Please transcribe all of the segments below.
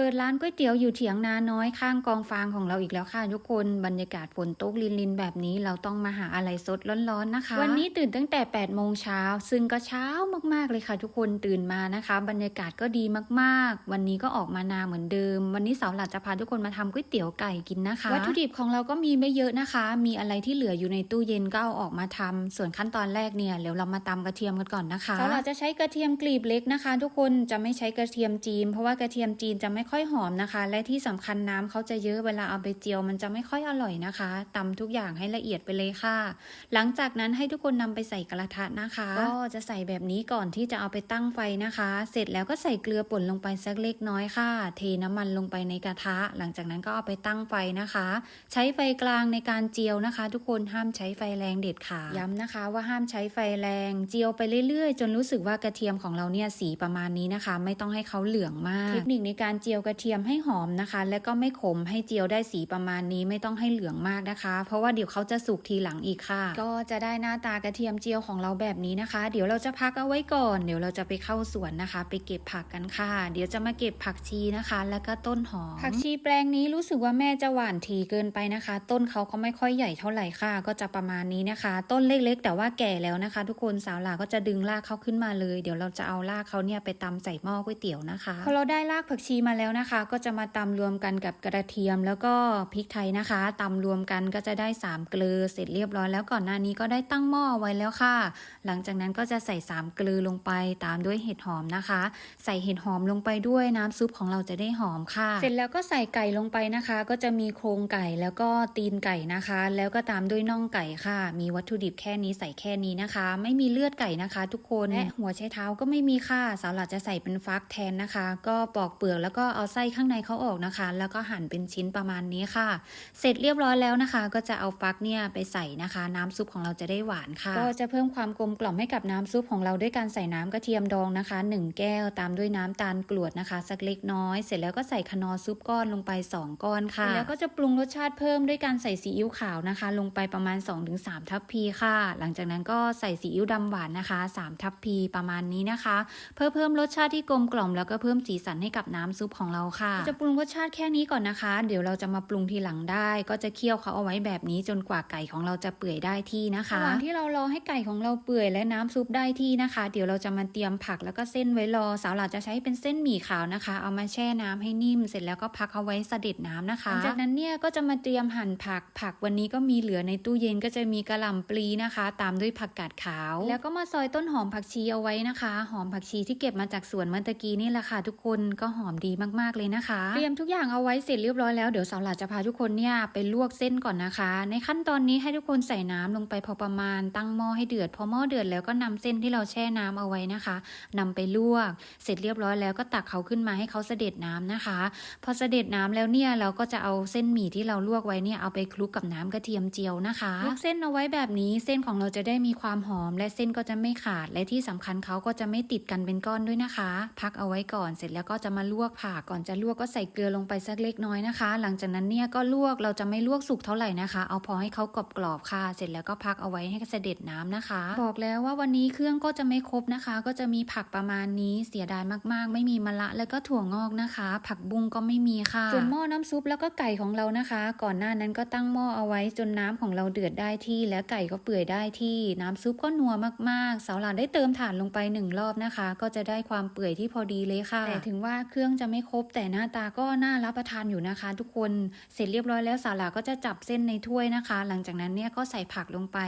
ปิดร้านก๋วยเตี๋ยวอยู่เถียงนาน้อยข้างกองฟางของเราอีกแล้วค่ะทุกคนบรรยากาศฝนตกลินๆแบบนี้เราต้องมาหาอะไรสดร้อนๆนะคะ วันนี้ตื่นตั้งแต่8ปดโมงเช้าซึ่งก็เช้ามากๆเลยค่ะ ทุกคนตื่นมานะคะ บรรยากาศก็ดีมากๆ วันนี้ก็ออกมานาเหมือนเดิม วันนี้สาวหลัดจะพาทุกคนมาทำก๋วยเตี๋ยวไก่กินนะคะ วัตถุดิบของเราก็มีไม่เยอะนะคะ มีอะไรที่เหลืออยู่ในตู้เย็นก็เอาออกมาทำส่วนขั้นตอนแรกเนี่ยเดี๋ยวเรามาตำกระเทียมกันก่อนนะคะสาวหลัดจะใช้กระเทียมกลีบเล็กนะคะ ทุกคนจะไม่ใช้กระเทียมจีน เพราะว่ากระเทียมจีนจะไม่ค่อยหอมนะคะ และที่สำคัญน้ำเขาจะเยอะเวลาเอาไปเจียวมันจะไม่ค่อยอร่อยนะคะตำทุกอย่างให้ละเอียดไปเลยค่ะ หลังจากนั้นให้ทุกคนนำไปใส่กระทะนะคะ ก็จะใส่แบบนี้ก่อนที่จะเอาไปตั้งไฟนะคะ เสร็จแล้วก็ใส่เกลือป่นลงไปสักเล็กน้อยค่ะ เทน้ำมันลงไปในกระทะ หลังจากนั้นก็เอาไปตั้งไฟนะคะ ใช้ไฟกลางในการเจียวนะคะ ทุกคนห้ามใช้ไฟแรงเด็ดขาดย้ำนะคะว่าห้ามใช้ไฟแรง เจียวไปเรื่อยๆ จนรู้สึกว่ากระเทียมของเราเนี่ยสีประมาณนี้นะคะ ไม่ต้องให้เขาเหลืองมาก เทคนิคในการเจียวกระเทียมให้หอมนะคะ แล้วก็ไม่ขมให้เจียวได้สีประมาณนี้ไม่ต้องให้เหลืองมากนะคะ เพราะว่าเดี๋ยวเขาจะสุกทีหลังอีกค่ะ ก็จะได้หน้าตากระเทียมเจียวของเราแบบนี้นะคะ เดี๋ยวเราจะพักเอาไว้ก่อน เดี๋ยวเราจะไปเข้าสวนนะคะ ไปเก็บผักกันค่ะ เดี๋ยวจะมาเก็บผักชีนะคะ แล้วก็ต้นหอม ผักชีแปลงนี้รู้สึกว่าแม่จะหวานทีเกินไปนะคะ ต้นเขาก็ไม่ค่อยใหญ่เท่าไหร่ค่ะ ก็จะประมาณนี้นะคะ ต้นเล็กๆ แต่ว่าแก่แล้วนะคะ ทุกคนสาวหลาก็จะดึงรากเขาขึ้นมาเลย เดี๋ยวเราจะเอารากเขาเนี่ยไปตำใส่หม้อก๋วยเตี๋ยวนะคะพอเราได้รากผักชีมาแล้วนะคะ ก็จะมาตำรวมกันกับกระเทียมแล้วก็พริกไทยนะคะตำรวมกันก็จะได้สามเกลือเสร็จเรียบร้อยแล้วก่อนหน้านี้ก็ได้ตั้งหม้อไว้แล้วค่ะ หลังจากนั้นก็จะใส่สามเกลือลงไปตามด้วยเห็ดหอมนะคะ ใส่เห็ดหอมลงไปด้วยน้ำซุปของเราจะได้หอมค่ะ เสร็จแล้วก็ใส่ไก่ลงไปนะคะ ก็จะมีโครงไก่แล้วก็ตีนไก่นะคะ แล้วก็ตามด้วยน่องไก่ค่ะ มีวัตถุดิบแค่นี้ใส่แค่นี้นะคะ ไม่มีเลือดไก่นะคะ ทุกคนและหัวใช้เท้าก็ไม่มีค่ะสาวหลัดจะใส่เป็นฟักแทนนะคะ ก็ปอกเปลือกแล้วก็เอาไส้ข้างในเขาออกนะคะ แล้วก็หั่นเป็นชิ้นประมาณนี้ค่ะ เสร็จเรียบร้อยแล้วนะคะ ก็จะเอาฟักเนี่ยไปใส่นะคะ น้ำซุปของเราจะได้หวานค่ะ ก็จะเพิ่มความกลมกล่อมให้กับน้ำซุปของเราด้วยการใส่น้ำกระเทียมดองนะคะ 1 แก้วตามด้วยน้ำตาลกรวดนะคะ สักเล็กน้อย เสร็จแล้วก็ใส่คนอซุปก้อนลงไป 2 ก้อนค่ะ แล้วก็จะปรุงรสชาติเพิ่มด้วยการใส่ซีอิ๊วขาวนะคะ ลงไปประมาณ 2-3 ทัพพีค่ะ หลังจากนั้นก็ใส่ซีอิ๊วดำหวานนะคะ 3 ทัพพีประมาณนี้นะคะ เพื่อเพิ่มรสชาติที่กลมกล่อมแล้วก็เพิ่มสีสันให้กับน้ำซุปของเราค่ะ จะปรุงรสชาติแค่นี้ก่อนนะคะ เดี๋ยวเราจะมาปรุงทีหลังได้ ก็จะเคี่ยวเขาเอาไว้แบบนี้จนกว่าไก่ของเราจะเปื่อยได้ที่นะคะระหว่างที่เรารอให้ไก่ของเราเปื่อยและน้ำซุปได้ที่นะคะ เดี๋ยวเราจะมาเตรียมผักแล้วก็เส้นไว้รอ สาวหลาจะใช้เป็นเส้นหมี่ขาวนะคะ เอามาแช่น้ำให้นิ่ม เสร็จแล้วก็พักเอาไว้เสด็จน้ำนะคะ จากนั้นเนี่ยก็จะมาเตรียมหั่นผัก ผักวันนี้ก็มีเหลือในตู้เย็นก็จะมีกระหล่ำปลีนะคะ ตามด้วยผักกาดขาว แล้วก็มาซอยต้นหอมผักชีเอาไว้นะคะ หอมผักชีที่เก็บมาจากสวนเมื่อตะกี้นี่แหละค่ะทุกคนก็หอมดีมากๆเลยนะคะเตรียมทุกอย่างเอาไว้เสร็จเรียบร้อยแล้วเดี๋ยวสาวหลาจะพาทุกคนเนี่ยไปลวกเส้นก่อนนะคะ ในขั้นตอนนี้ให้ทุกคนใส่น้ำลงไปพอประมาณตั้งหม้อให้เดือด พอหม้อเดือดแล้วก็นำเส้นที่เราแช่น้ำเอาไว้นะคะนำไปลวก เสร็จเรียบร้อยแล้วก็ตักเขาขึ้นมาให้เขาเสด็จน้ำนะคะ พอเสด็จน้ำแล้วเนี่ยเราก็จะเอาเส้นหมี่ที่เราลวกไว้เนี่ยเอาไปคลุกกับน้ำกระเทียมเจียวนะคะลวกเส้นเอาไว้แบบนี้เส้นของเราจะได้มีความหอม และเส้นก็จะไม่ขาดและที่สำคัญเขาก็จะไม่ติดกันเป็นก้อนด้วยนะคะ พักเอาไว้ก่อนเสร็จแล้วก็จะมาลวกผักก่อนจะลวกก็ใส่เกลือลงไปสักเล็กน้อยนะคะ หลังจากนั้นเนี่ยก็ลวกเราจะไม่ลวกสุกเท่าไหร่นะคะ เอาพอให้เขากรอบๆค่ะ เสร็จแล้วก็พักเอาไว้ให้เสด็จน้ำนะคะ บอกแล้วว่าวันนี้เครื่องก็จะไม่ครบนะคะ ก็จะมีผักประมาณนี้เสียดายมากๆ ไม่มีมะละแล้วก็ถั่วงอกนะคะ ผักบุ้งก็ไม่มีค่ะส่วนหม้อน้ำซุปแล้วก็ไก่ของเรานะคะ ก่อนหน้านั้นก็ตั้งหม้อเอาไว้จนน้ำของเราเดือดได้ที่แล้วไก่ก็เปื่อยได้ที่ น้ำซุปก็นัวมากๆ สาวหลานได้เติมถ่านลงไปหนึ่งรอบนะคะ ก็จะได้ความเปื่อยที่พอดีเลยค่ะแต่ถึงว่าเครื่องจะไม่ครบแต่หน้าตาก็น่ารับประทานอยู่นะคะ ทุกคนเสร็จเรียบร้อยแล้วสาวหลาก็จะจับเส้นในถ้วยนะคะ หลังจากนั้นเนี่ยก็ใส่ผักลงไป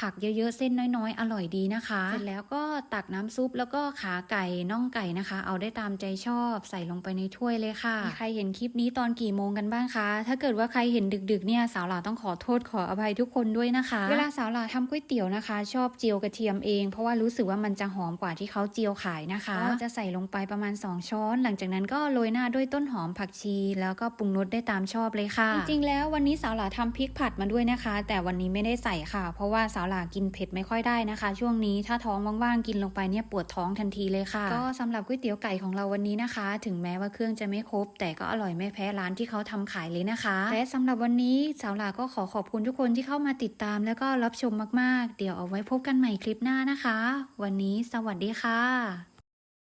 ผักเยอะๆเส้นน้อยๆ อร่อยดีนะคะ เสร็จแล้วก็ตักน้ำซุปแล้วก็ขาไก่น่องไก่นะคะ เอาได้ตามใจชอบ ใส่ลงไปในถ้วยเลยค่ะมีใครเห็นคลิปนี้ตอนกี่โมงกันบ้างคะ ถ้าเกิดว่าใครเห็นดึกๆเนี่ยสาวหลาต้องขอโทษขออภัยทุกคนด้วยนะคะ เวลาสาวหลาทำก๋วยเตี๋ยวนะคะ ชอบเจียวกระเทียมเอง เพราะว่ารู้สึกว่ามันจะหอมกว่าที่เขาเจียวขายนะคะ จะใส่ลงไปประมาณ 2 ช้อน หลังจากนั้นก็โรยหน้าด้วยต้นหอมผักชี แล้วก็ปรุงรสได้ตามชอบเลยค่ะ จริงๆแล้ววันนี้สาวหลาทำพริกผัดมาด้วยนะคะ แต่วันนี้ไม่ได้ใส่ค่ะ เพราะว่าสาวหลากินเผ็ดไม่ค่อยได้นะคะ ช่วงนี้ถ้าท้องว่างๆกินลงไปเนี่ยปวดท้องทันทีเลยค่ะ ก็สำหรับก๋วยเตี๋ยวไก่ของเราวันนี้นะคะ ถึงแม้ว่าเครื่องจะไม่ครบ แต่ก็อร่อยไม่แพ้ร้านที่เขาทำขายเลยนะคะและสำหรับวันนี้สาวหลาก็ขอขอบคุณทุกคนที่เข้ามาติดตาม แล้วก็รับชมมากๆ เดี๋ยวเอาไว้พบกันใหม่คลิปหน้านะคะ วันนี้สวัสดีค่ะ